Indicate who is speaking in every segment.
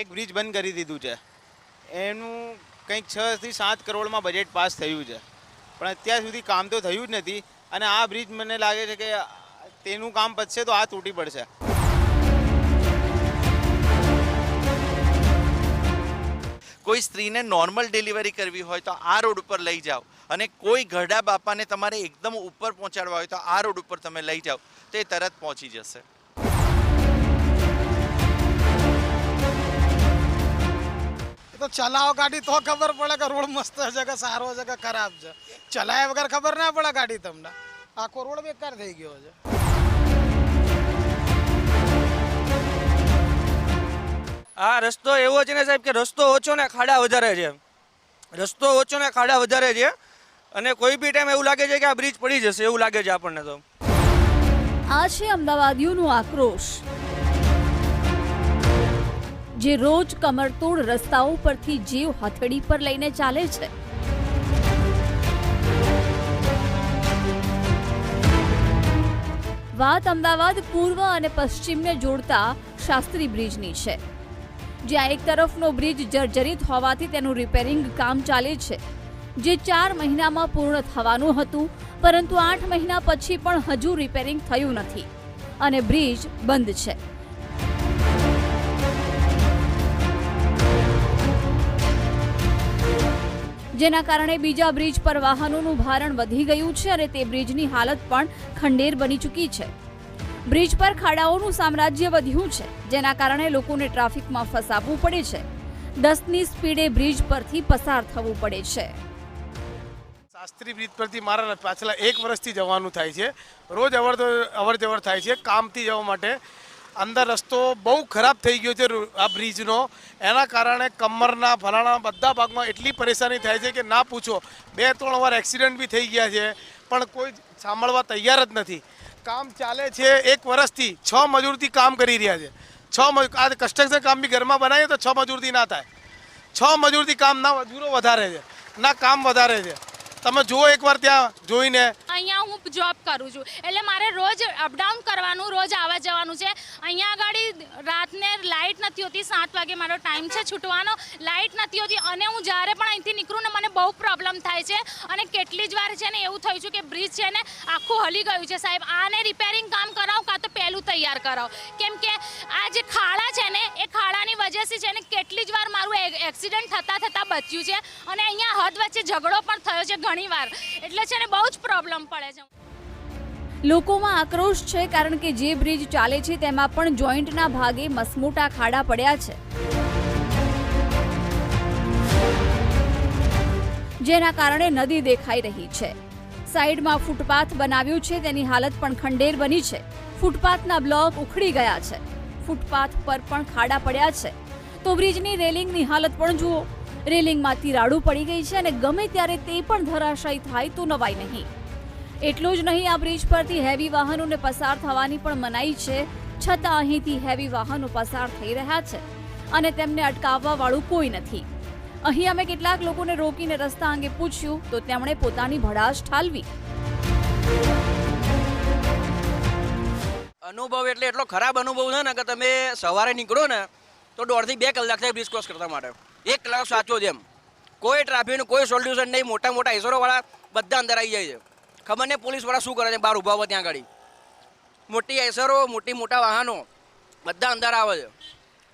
Speaker 1: એક બ્રિજ બંધ કરી દીધું છે. એનું કંઈક છ થી સાત કરોડમાં બજેટ પાસ થયું છે. પણ અત્યાર સુધી કામ તો થયું જ નથી અને આ બ્રિજ મને લાગે છે કે તેનું કામ પતશે તો આ તૂટી પડશે.
Speaker 2: કોઈ સ્ત્રીને નોર્મલ ડિલિવરી કરવી હોય તો આ રોડ ઉપર લઈ જાઓ અને કોઈ ઘરડા બાપાને તમારે એકદમ ઉપર પહોંચાડવા હોય તો આ રોડ ઉપર તમે લઈ જાઓ તો એ તરત પહોંચી જશે.
Speaker 3: તો ચલાવો ગાડી તો ખબર પડે કે રોડ મસ્ત છે કે સારો છે કે ખરાબ છે. ચલાવ્યા વગર ખબર ના પડે ગાડી તમને. આખો રોડ બેકાર થઈ ગયો છે.
Speaker 4: આ રસ્તો એવો છે ને સાહેબ કે રસ્તો ઓછો ને ખાડા વધારે છે. રસ્તો ઓછો ને ખાડા વધારે છે. અને કોઈ બી ટાઈમ એવું લાગે છે કે આ બ્રિજ પડી જશે એવું લાગે છે આપણને તો.
Speaker 5: આ છે અમદાવાદીઓનો આક્રોશ. જે રોજ કમરતોડ રસ્તાઓ પરથી જીવ હથેળી પર લઈને ચાલે છે. વાત અમદાવાદ, પૂર્વ અને પશ્ચિમને જોડતા શાસ્ત્રી બ્રિજની છે, જ્યાં એક તરફનો બ્રિજ જર્જરિત હોવાથી તેનું રિપેરિંગ કામ ચાલે છે. જે ચાર મહિનામાં પૂર્ણ થવાનું હતું, પરંતુ આઠ મહિના પછી પણ હજુ રિપેરિંગ થયું નથી અને બ્રિજ બંધ છે. જેના કારણે બીજા બ્રિજ પર વાહનોનું ભારણ વધી ગયું છે અને તે બ્રિજની હાલત પણ ખંડેર બની ચૂકી છે. બ્રિજ પર ખાડાઓનું સામ્રાજ્ય વધ્યું છે, જેના કારણે લોકોને ટ્રાફિકમાં ફસાવવું પડે છે. દસની સ્પીડે બ્રિજ પરથી પસાર થવું પડે છે.
Speaker 3: શાસ્ત્રી બ્રિજ પરથી મારા પાછલા એક વર્ષથી જવાનું થાય છે. રોજ અવર અવર જવર થાય છે, કામથી જવા માટે. અંદર રસ્તો બહુ ખરાબ થઈ ગયો છે આ બ્રિજનો. એના કારણે કમરના, ફલાણા બધા ભાગમાં એટલી પરેશાની થાય છે કે ના પૂછો. બે, ત્રણ વાર એક્સિડન્ટ બી થઈ ગયા છે, પણ કોઈ સાંભળવા તૈયાર જ નથી. કામ ચાલે છે એક વર્ષથી છ મજૂરથી કામ કરી રહ્યા છે. છ મજૂર આ કન્સ્ટ્રક્શન કામ બી ઘરમાં બનાવીએ તો છ મજૂરથી ના થાય. છ મજૂરથી કામ ના મજૂરો વધારે છે, ના કામ વધારે છે. તમે જુઓ એકવાર ત્યાં જોઈને.
Speaker 6: અહીંયા હું જોબ કરું છું. એટલે મારે રોજ અપડાઉન કરવાનું, રોજ આવવા જવાનું છે. અહીંયા આગળ રાતને લાઇટ નથી હોતી, સાત વાગે મારો ટાઈમ છે છૂટવાનો. લાઇટ નથી હોતી અને હું જ્યારે પણ અહીંથી નીકળું ને મને બહુ પ્રોબ્લેમ થાય છે. અને કેટલી જ વાર છે ને એવું થયું છે કે બ્રિજ છે ને આખું હલી ગયું છે સાહેબ. આને રિપેરિંગ કામ કરાવો કાં તો પહેલું તૈયાર કરાવો. કેમ કે આ જે ખાડા છે ને, એ ખાડાની વજહથી છે ને કેટલી જ વાર મારું એક્સિડન્ટ થતાં થતાં બચ્યું છે. અને અહીંયા હદ વચ્ચે ઝઘડો પણ થયો છે ઘણી વાર એટલે છે ને બહુ જ પ્રોબ્લેમ પડે છે.
Speaker 5: લોકોમાં આક્રોશ છે કારણ કે જે બ્રિજ ચાલે છે તેમાં પણ જોઈન્ટના ભાગે મસમોટા ખાડા પડ્યા છે. જેના કારણે નદી દેખાઈ રહી છે. સાઈડમાં ફૂટપાથ બનાવ્યું છે, તેની હાલત પણ ખંડેર બની છે. ફૂટપાથના બ્લોક ઉખડી ગયા છે. ફૂટપાથ પર પણ ખાડા પડ્યા છે. તો બ્રિજની રેલિંગની હાલત પણ જુઓ. રેલિંગમાં તિરાડું પડી ગઈ છે અને ગમે ત્યારે તે પણ ધરાશાયી થાય તો નવાય નહીં. એટલું જ નહીં, આ બ્રિજ પરથી હેવી વાહનોને પસાર થવાની પણ મનાઈ છે. છતાં અહીંથી હેવી વાહનો પસાર થઈ રહ્યા છે અને તેમને અટકાવવા વાળું કોઈ નથી. અહીં અમે કેટલાક લોકોને રોકીને રસ્તા અંગે પૂછ્યું, તો તેમણે પોતાની ભડાશ ઠાલવી.
Speaker 4: અનુભવ એટલે એટલો ખરાબ અનુભવ છે ને, કે તમે સવારે નીકળો ને, તો દોઢથી બે કલાક થાય બ્રિજ ક્રોસ કરતા માટે. એક કલાક સાચો જેમ કોઈ ટ્રાફિકનું કોઈ સોલ્યુશન નહીં મોટા મોટા વાળા બધા અંદર આવી જાય છે. ખબર નહીં પોલીસવાળા શું કરે છે? બહાર ઊભા હોય ત્યાં આગળ મોટી એસરો મોટી મોટા વાહનો, બધા અંદર આવે છે.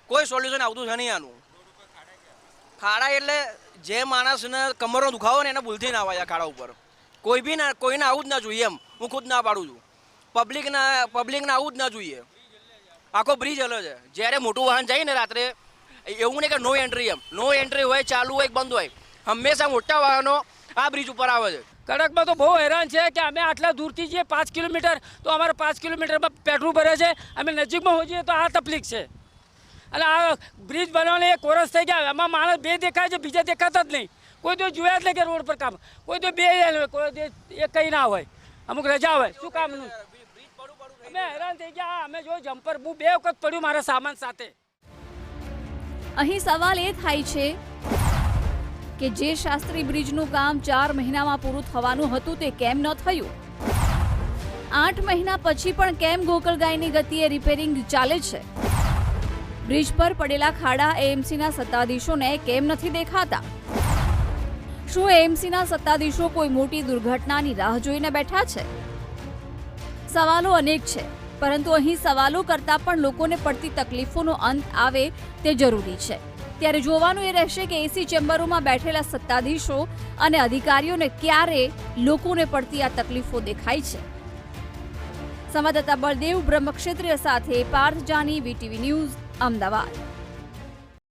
Speaker 4: કોઈ સોલ્યુશન આવતું છે નહીં આનું. ખાડા એટલે જે માણસને કમરનો દુખાવો ને એને ભૂલથી ના આવે ખાડા ઉપર. કોઈ બી ના, કોઈને આવું જ ના જોઈએ એમ. હું ખુદ ના પાડું છું. પબ્લિકના પબ્લિકને આવું જ ના જોઈએ. આખો બ્રિજ હલો છે. જ્યારે મોટું વાહન જાય ને રાત્રે, એવું નહીં કે નો એન્ટ્રી એમ. નો એન્ટ્રી હોય, ચાલુ હોય બંધ હોય. હંમેશા મોટા વાહનો આ બ્રિજ ઉપર આવે છે.
Speaker 7: કડકમાં તો બહુ હેરાન છે કે અમે આટલા દૂરથી જઈએ પાંચ કિલોમીટર, તો અમારે પાંચ કિલોમીટરમાં પેટ્રોલ ભરે છે, અમે નજીકમાં હોઈએ તો આ તકલીફ છે. અને આ બ્રિજ બનાવવાની એક કોરસ થઈ ગયા એમાં માણસ બે દેખાય છે, બીજા દેખાતા જ નહીં. કોઈ તો જોયા જ નહીં કે રોડ પર કામ. કોઈ તો બે કોઈ એક કંઈ ના હોય. અમુક રજા હોય, શું કામનું? અમે હેરાન થઈ ગયા, અમે જો જમ્પર હું બે વખત પડ્યું મારા સામાન સાથે.
Speaker 5: અહીં સવાલ એ થાય છે કે જે શાસ્ત્રી બ્રિજનું કામ ચાર મહિનામાં પૂરું થવાનું હતું તે કેમ ન થયું? આઠ મહિના પછી પણ કેમ ગોકળગાયની ગતિએ રિપેરિંગ ચાલે છે? બ્રિજ પર પડેલા ખાડા એએમસીના સત્તાધીશોને કેમ નથી દેખાતા? શું એએમસીના સત્તાધીશો કોઈ મોટી દુર્ઘટનાની રાહ જોઈને બેઠા છે? સવાલો અનેક છે, પરંતુ અહીં સવાલો કરતાં પણ લોકોને પડતી તકલીફોનો અંત આવે તે જરૂરી છે. ત્યારે જોવાનું એ રહેશે કે એસી ચેમ્બરોમાં બેઠેલા સત્તાધીશો અને અધિકારીઓને ક્યારે લોકોને પડતી આ તકલીફો દેખાય છે. સંવાદદાતા બળદેવ બ્રહ્મક્ષેત્રીય સાથે પાર્થ જાની, વીટીવી ન્યૂઝ, અમદાવાદ.